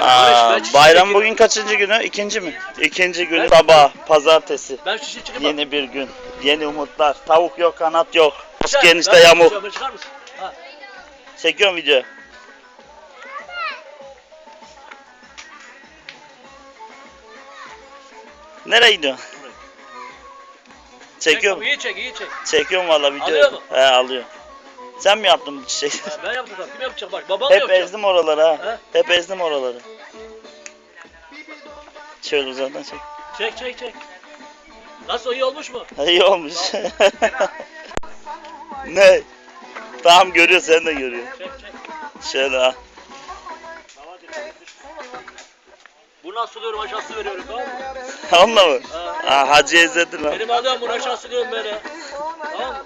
Aa, bayram bugün kaçıncı günü? İkinci mi? İkinci günü sabah, pazartesi. Ben şişe çıkayım. Yeni bir gün, yeni umutlar. Tavuk yok, kanat yok. Genişte yamuk. Çıkar mısın? Ha. Çekiyorum video. Nereye gidiyorsun? Çekiyorum. Çek, iyi çek, iyi çek. Çekiyorum valla video. Alıyor mu? He alıyor. Sen mi yaptın bu çiçeği? Ha, ben yaptım tabii. Kim yapacak bak? Babam Hep yapacak. ezdim oraları ha. He? Hep ezdim oraları. Şöyle uzaktan çek. Çek, çek, çek. Nasıl iyi olmuş mu? İyi olmuş. ne? Tamam görüyor sen de görüyor. Çek, çek. Şöyle ha. Buna suluyorum, aşağı su veriyorum tamam mı? Onunla mı? Ha. Ha, hacı ezledin lan. Benim adım buna aşağı suluyorum böyle. Tamam mı?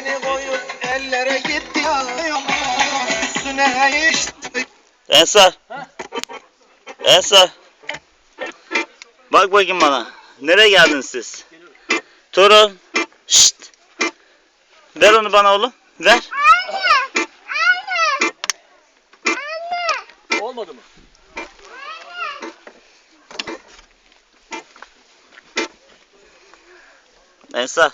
Beni koyup ellere gitti Üstüne hiç Ensar. Ensar. Bak bakayım bana. Nereye geldiniz siz? Torun. Şşt. Ver onu bana oğlum. Ver. Olmadı mı? Ensar.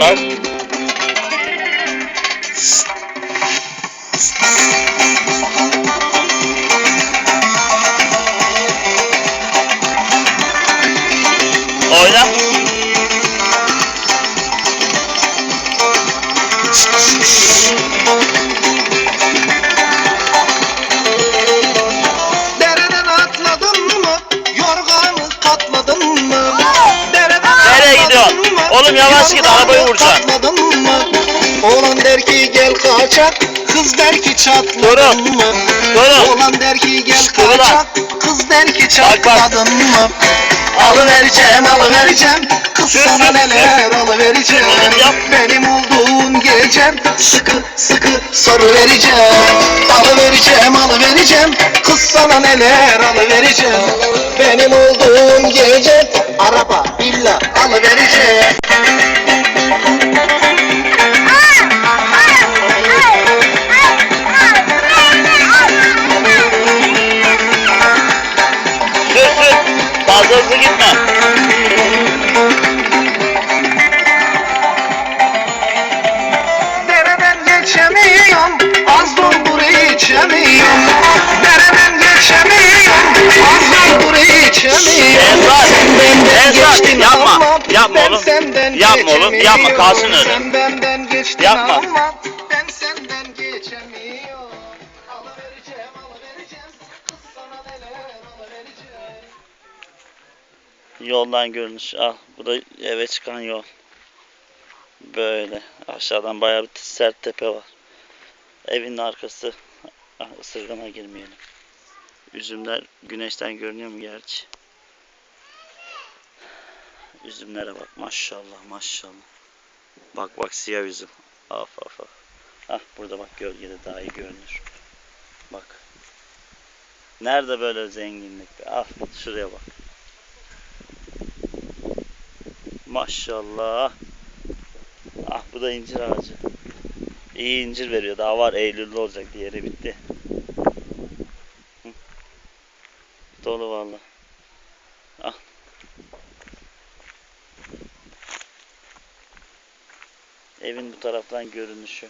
Bak. Oğlum yavaş git, arabayı vuracaksın. Oğlan der ki gel kaçak, kız der ki çatladın mı? Durun. Oğlan der ki gel kaçak, kız der ki çatladın mı? Alıvereceğim, alıvereceğim, kız Sus, sana sus, neler alıvereceğim. Yap. Benim olduğun gecem, sıkı sıkı sarı vereceğim. Alıvereceğim, alıvereceğim, kız sana neler alıvereceğim. Benim olduğum gece, araba, villa alıvereceğim. Fazla hızlı gitme. Dereden geçemiyorum, az doldur içemiyorum. Dereden geçemiyorum, az doldur içemiyorum. Ensar, geçtin yapma, yapma oğlum. Yapma oğlum, yapma, kalsın öyle. Yapma. Yoldan görünüş. Al bu da eve çıkan yol. Böyle. Aşağıdan bayağı bir sert tepe var. Evin arkası. Ah, ısırgana girmeyelim. Üzümler güneşten görünüyor mu gerçi? Üzümlere bak maşallah maşallah. Bak bak siyah üzüm. Af af af. Ah burada bak gölgede daha iyi görünür. Bak. Nerede böyle zenginlik? be? Al şuraya bak. Maşallah. Ah bu da incir ağacı. İyi incir veriyor. Daha var Eylül'de olacak. Diğeri bitti. Hı. Dolu valla. Ah. Evin bu taraftan görünüşü.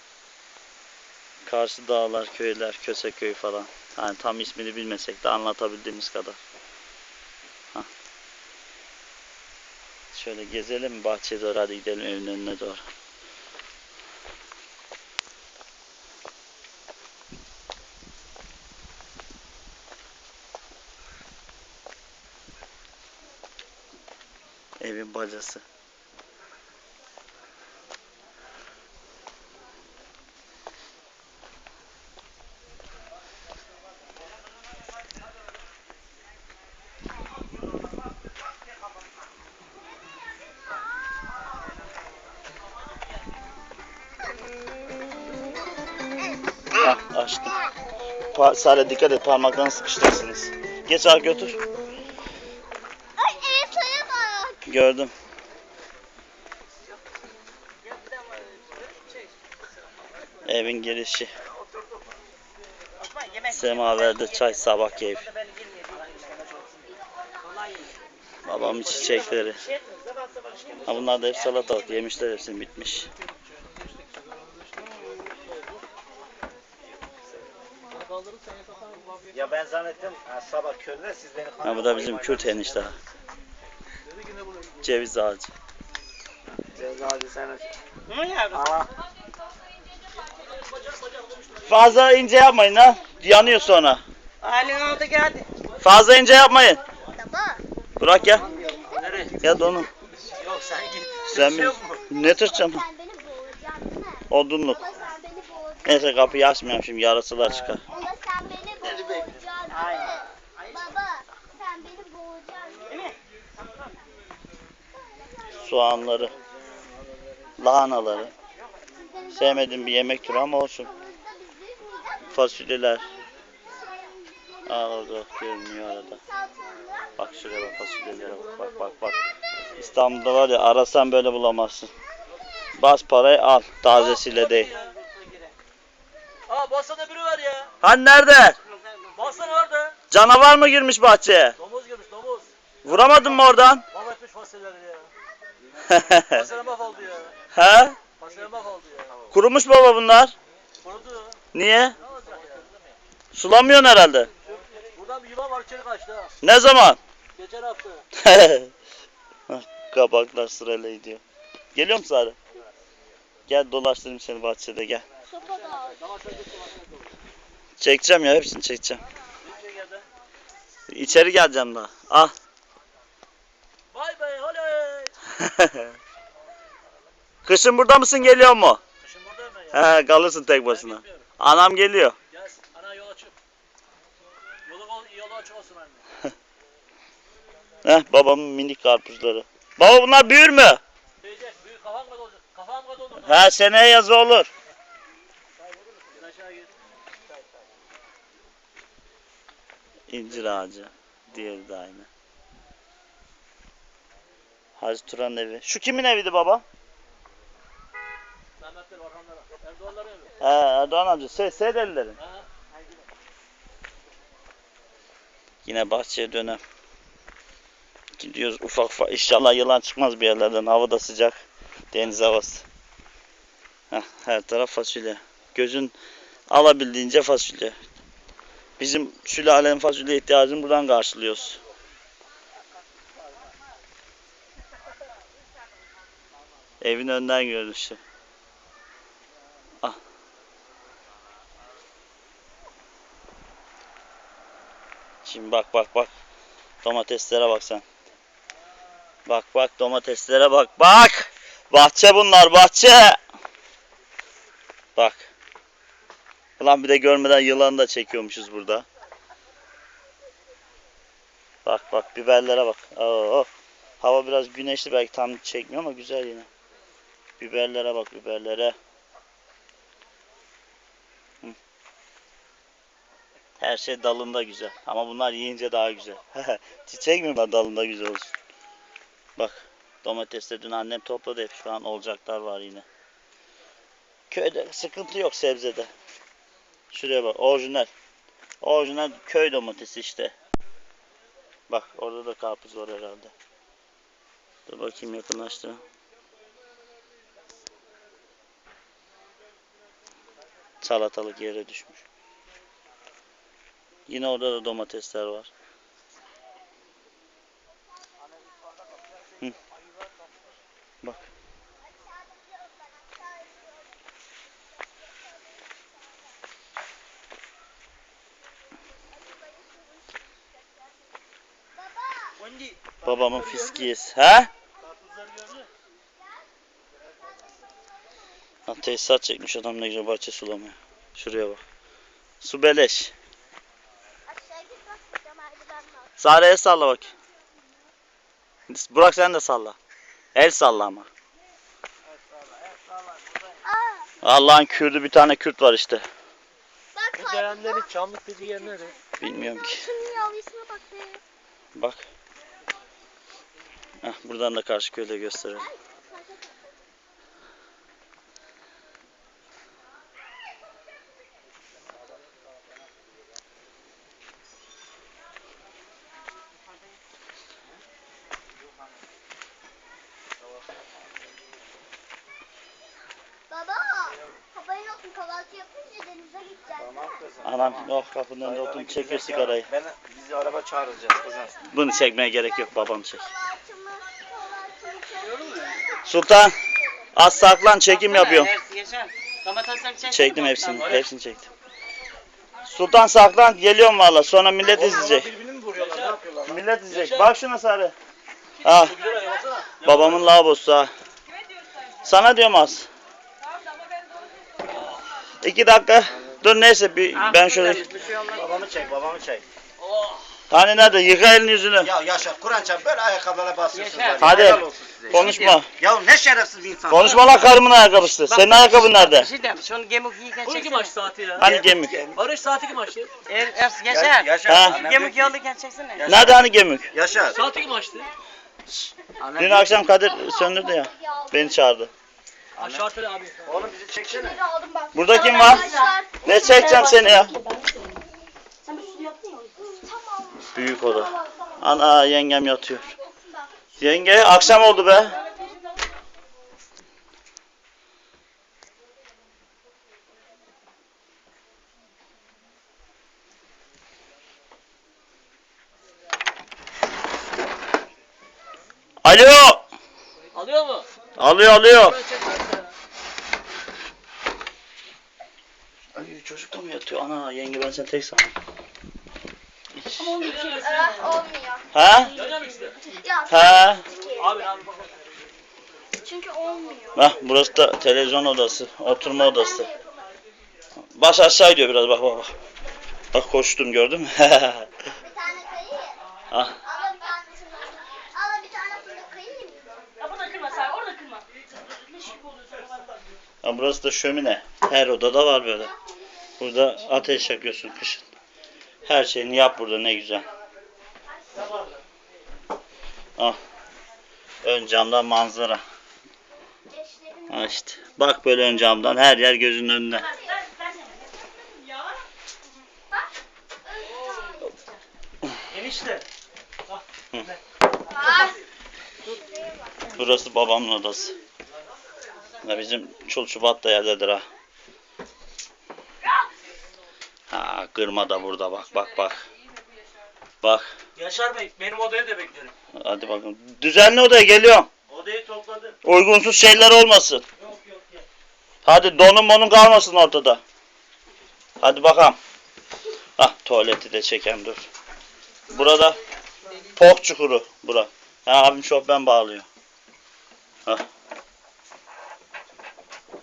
Karşı dağlar, köyler, Köseköy falan. Hani tam ismini bilmesek de anlatabildiğimiz kadar. Şöyle gezelim bahçeye doğru hadi gidelim evin önüne doğru. Evin bacası. Pa Sare dikkat et parmaklarını sıkıştırırsınız. Geç al götür. Ay evet sana bak. Gördüm. Evin girişi. Semaverde çay sabah keyif. Babamın çiçekleri. Ha bunlar da hep salatalık. Yemişler hepsini bitmiş. Ya ben zannettim ha, sabah körüne siz beni Ha bu da bizim Kürt enişte. Ceviz ağacı. Cezalı sen. Aa, Fazla ince yapmayın ha. Yanıyor sonra. Halin aldı geldi. Fazla ince yapmayın. Bırak ya. Nereye? Ya donu. Yok sen git. Sen Şey mi? Ne tutacağım? Odunluk. Baba sen beni boğacaksın. Neyse kapıyı açmayayım şimdi yarasılar çıkar. Baba sen beni boğacaksın değil mi? Baba sen beni boğacaksın değil mi? Soğanları. Lahanaları. Sevmediğim bir yemek türü ama olsun. Fasulyeler. Aa orada görünüyor arada. Bak şuraya bak fasulyelere bak bak bak bak. İstanbul'da var ya arasan böyle bulamazsın. Bas parayı al tazesiyle değil. Basada biri var ya. Hani nerede? Basana orada. Canavar mı girmiş bahçeye? Domuz girmiş domuz. Vuramadın mı oradan? Mahvetmiş fasulyeleri ya. Fasulye mahvoldu ya. He? Fasulye mahvoldu ya. Kurumuş baba bunlar. Kurudu. Niye? Ne olacak ya? Sulamıyorsun herhalde. Buradan bir yılan var içeri kaçtı ha. Ne zaman? Geçen hafta. Bak, Kabaklar sırayla gidiyor. Geliyor musun Sare? Gel dolaştırayım seni bahçede gel. Çekeceğim ya hepsini çekeceğim. İçeri geleceğim daha. Ah. Bay bay oley. Kışın burada mısın geliyor mu? Kışın buradayım ben ya. He kalırsın tek başına. Anam geliyor. Gelsin. Ana yol açık. Yolu, yolu açık olsun anne. Heh babamın minik karpuzları. Baba bunlar büyür mü? Diyecek büyük kafam kadar olacak. He seneye yazı olur. İncir ağacı. Diğeri de aynı. Hacı Turan'ın evi. Şu kimin eviydi baba? Erdoğanların evi. He Erdoğan amca. Se Seydelilerin. Aha. Yine bahçeye dönem. Gidiyoruz ufak ufak. İnşallah yılan çıkmaz bir yerlerden. Hava da sıcak. Deniz havası. Heh, her taraf fasulye. Gözün alabildiğince fasulye. Bizim sülalenin fasulye ihtiyacını buradan karşılıyoruz. Evin önden görünüşü. Ah. Şimdi bak bak bak. Domateslere bak sen. Bak bak domateslere bak bak. Bahçe bunlar bahçe. Bak. Ulan bir de görmeden yılanı da çekiyormuşuz burada. Bak bak biberlere bak. Oo. Hava biraz güneşli belki tam çekmiyor ama güzel yine. Biberlere bak biberlere. Her şey dalında güzel. Ama bunlar yiyince daha güzel. Çiçek mi var dalında güzel olsun. Bak domatesle dün annem topladı hep. Şu an olacaklar var yine. Köyde sıkıntı yok sebzede. Şuraya bak orijinal. Orijinal köy domatesi işte. Bak orada da karpuz var herhalde. Dur bakayım yakınlaştı. Salatalık yere düşmüş. Yine orada da domatesler var. Hı. Bak. Babamın fiskiyesi. He? Ha, tesisat çekmiş adam ne güzel bahçe sulamıyor. Şuraya bak. Su beleş. Sare'ye salla bak. Burak sen de salla. El salla ama. Allah'ın Kürdü bir tane Kürt var işte. Bak Bu Cerenlerin çamlık dediği yer nere? Bilmiyorum ki. Şunun yavrusuna bak be. Bak. Heh, buradan da karşı köyde gösterelim. Baba. Haberin olsun kahvaltı yapınca denize gideceğiz. Anam yok kapının önünde oturun çekiyor sigarayı. Ben, bizi araba çağıracağız kızım. Bunu çekmeye gerek yok babam çek. Sultan az saklan çekim yapıyorum. Çektim hepsini. Hepsini çektim. Sultan saklan geliyorum valla sonra millet izleyecek. Birbirini mi vuruyorlar? Ne yapıyorlar? lan? Millet izleyecek. Bak şuna sarı. Ah baksana. babamın lavabosu ha. Sana diyorum az. İki dakika. Dur neyse bir ben şöyle. Babamı çek, babamı çek. Hani nerede? Yıka elini yüzünü. Ya Yaşar, Kur'an çarp böyle ayakkabılara basıyorsunuz. Yaşar. Hadi. helal olsun size. Konuşma. Ya ne şerefsiz bir insan. Konuşma lan karımın ayakkabısı. Senin ayakkabın nerede? Bir şey diyeyim. Şunu gemuk yiyken Bu iki çeksene. maç saati ya. Hani gemik? Barış saati iki maçtı. Er, er, Ya- Yaşar. Yaşar. Ha. annem Gemuk yollarken çeksene. Yaşar. Nerede hani gemik? Yaşar. Saat iki maçtı. Dün akşam Kadir söndürdü ya. Beni çağırdı. Şarteli abi. Oğlum bizi çeksene. Burada kim var? Ne çekeceğim seni ya? Sen bir sürü yaptın ya. Büyük oda. Ana yengem yatıyor. Yenge akşam oldu be. Alo. Alıyor mu? Alıyor alıyor. Ay çocuk da mı yatıyor? Ana yenge ben seni tek sandım. Olmuyor. Ha? De? Ya Ha? Abi abi bak. bak. çünkü olmuyor. Hah burası da televizyon odası, oturma odası. Baş aşağı gidiyor biraz bak bak bak. Bak koştum gördün mü? Bir tane kayayım. ah. Al bir tane şunu. Al bir tane fındık kayayım. Ya burada kırma sen orada kırma. Ha, burası da şömine. Her odada var böyle. Burada ateş yakıyorsun kışın. Her şeyini yap burada ne güzel. Ah. Ön camdan manzara. Ha işte. Bak böyle ön camdan her yer gözünün önünde. Enişte. Burası babamın odası. Ya bizim çul çubat da yerdedir ha. Ha kırma da burada bak bak bak. Bak. Yaşar Bey benim odaya da beklerim. Hadi bakalım. Düzenli odaya geliyorum. Odayı topladım. Uygunsuz şeyler olmasın. Yok yok yok. Hadi donun monun kalmasın ortada. Hadi bakalım. Ah tuvaleti de çeken dur. Burada pok çukuru bura. Ha abim şofben bağlıyor. Hah.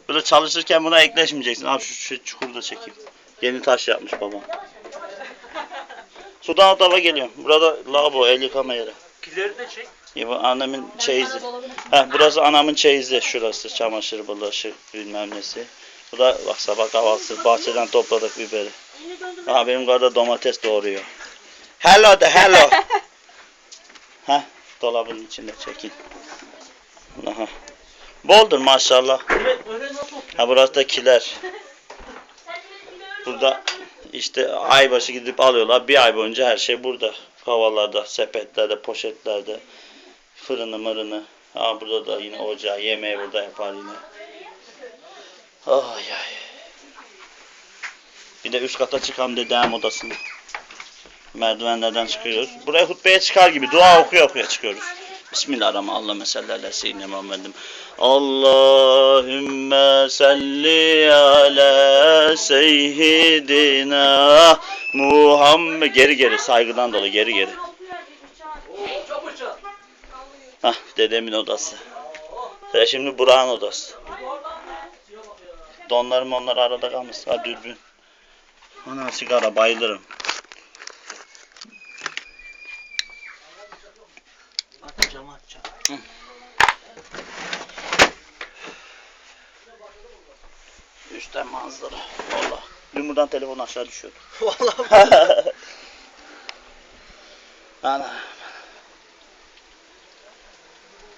Böyle çalışırken buna ekleşmeyeceksin. Abi şu, şu çukuru da çekeyim. Yeni taş yapmış babam. Sudan tarafa geliyorum. Burada lavabo, el yıkama yeri. Kileri de çek. Ya bu annemin çeyizi. Ha burası anamın çeyizi şurası. Çamaşır bulaşık bilmem nesi. Bu da bak sabah kahvaltısı bahçeden topladık biberi. Ha benim karda domates doğruyor. Hello de hello. ha dolabın içinde çekin. Aha. Boldur maşallah. Evet öyle nasıl? Ha burası da kiler. Burada işte aybaşı gidip alıyorlar. Bir ay boyunca her şey burada. Havalarda, sepetlerde, poşetlerde. Fırını mırını. Ha burada da yine ocağı, yemeği burada yapar yine. Ay ay. Bir de üst kata çıkalım dedem odasına. Merdivenlerden çıkıyoruz. Buraya hutbeye çıkar gibi dua okuya okuya çıkıyoruz. Bismillahirrahmanirrahim. Allahümme salli ala seyyidina Muhammedin. Allahümme salli ala seyyidina Muhammed. Geri geri saygıdan dolayı geri geri. Hah dedemin odası. Ve şimdi Burak'ın odası. Donlarım onlar arada kalmasın. Ha dürbün. Ana sigara bayılırım. Manzara. Valla. Şuradan telefon aşağı düşüyor. Vallahi Ana.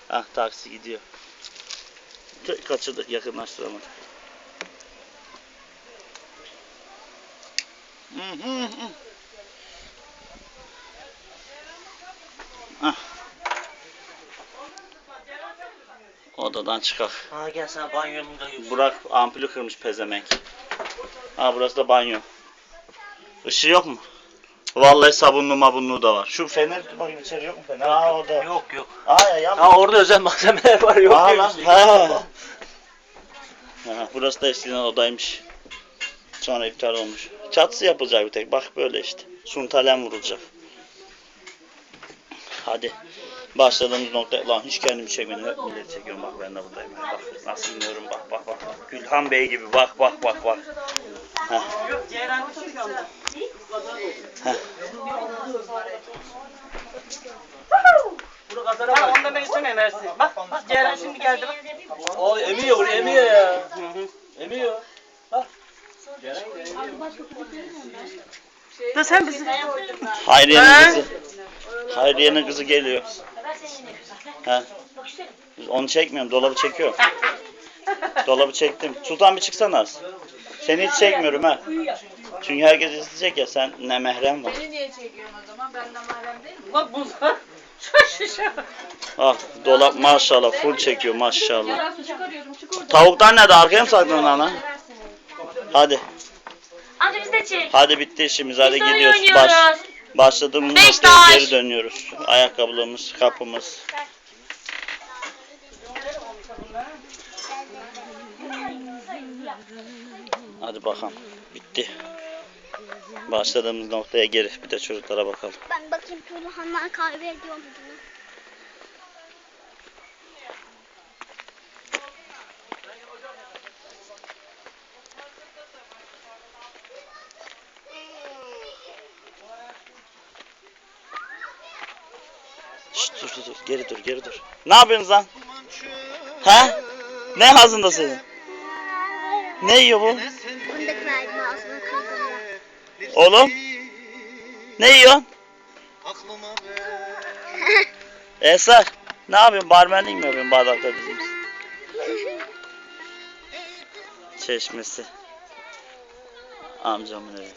Ah taksi gidiyor. Kaçırdık yakınlaştıramadık. Hı hı hı. Ah. Odadan çıkak. Ha gel sana banyonun da. Burak ampulü kırmış pezemek. Ha burası da banyo. Işığı yok mu? Vallahi sabunlu mabunlu da var. Şu fener bakayım içeri yok mu fener? Aa orada. Yok yok. Aa ya yapma. Ha orada özel malzemeler var yok diyor lan. Ha. Ha, burası da eskiden odaymış. Sonra iptal olmuş. Çatısı yapılacak bir tek. Bak böyle işte. Suntalen vurulacak. Hadi. Başladığımız nokta. Lan hiç kendimi çekmedim. Hep millet çekiyorum. Bak ben de buradayım. Bak nasıl iniyorum. Bak bak bak. Gülhan Bey gibi. Bak bak bak bak. Heh. Kazara Tamam beni söyle Mersi. Bak bak Ceylan şimdi geldi bak. O emiyor oraya emiyor ya. Emiyor. Bak. Ceren emiyor. Dur sen bizi. Hayriye'nin kızı. Hayriye'nin kızı geliyor. Ben işte. Onu çekmiyorum. Dolabı çekiyorum. Dolabı çektim. Sultan bir çıksana az. Seni hiç çekmiyorum ha. Çünkü herkes izleyecek ya sen ne mehrem var. Beni niye çekiyorsun o zaman? Benden mahrem değil mi? Bak bak. Ah dolap maşallah full çekiyor maşallah. Ben su çıkarıyorum. Çık oradan. Tavuklar nerede? Arkaya mı sakladın ana? Hadi. Amca biz de çek. Hadi bitti işimiz. Hadi Biz oyun gidiyoruz. Baş, oynuyoruz. başladığımız Beş noktaya taş. geri dönüyoruz. Ayakkabılarımız, kapımız. Hadi bakalım. Bitti. Başladığımız noktaya geri. Bir de çocuklara bakalım. Ben bakayım Turhanlar kahve ediyor mu bunu? Şşt, dur dur dur. Geri dur. Ne yapıyorsunuz lan? He? Ne ağzında senin? Ne yiyor bu? Fındık verdim ağzına kırdığımda. Oğlum? Ne yiyorsun? Eser. Ne yapıyorsun? Barmenlik mi yapıyorsun bardakta bizim? Çeşmesi. Amcamın evi.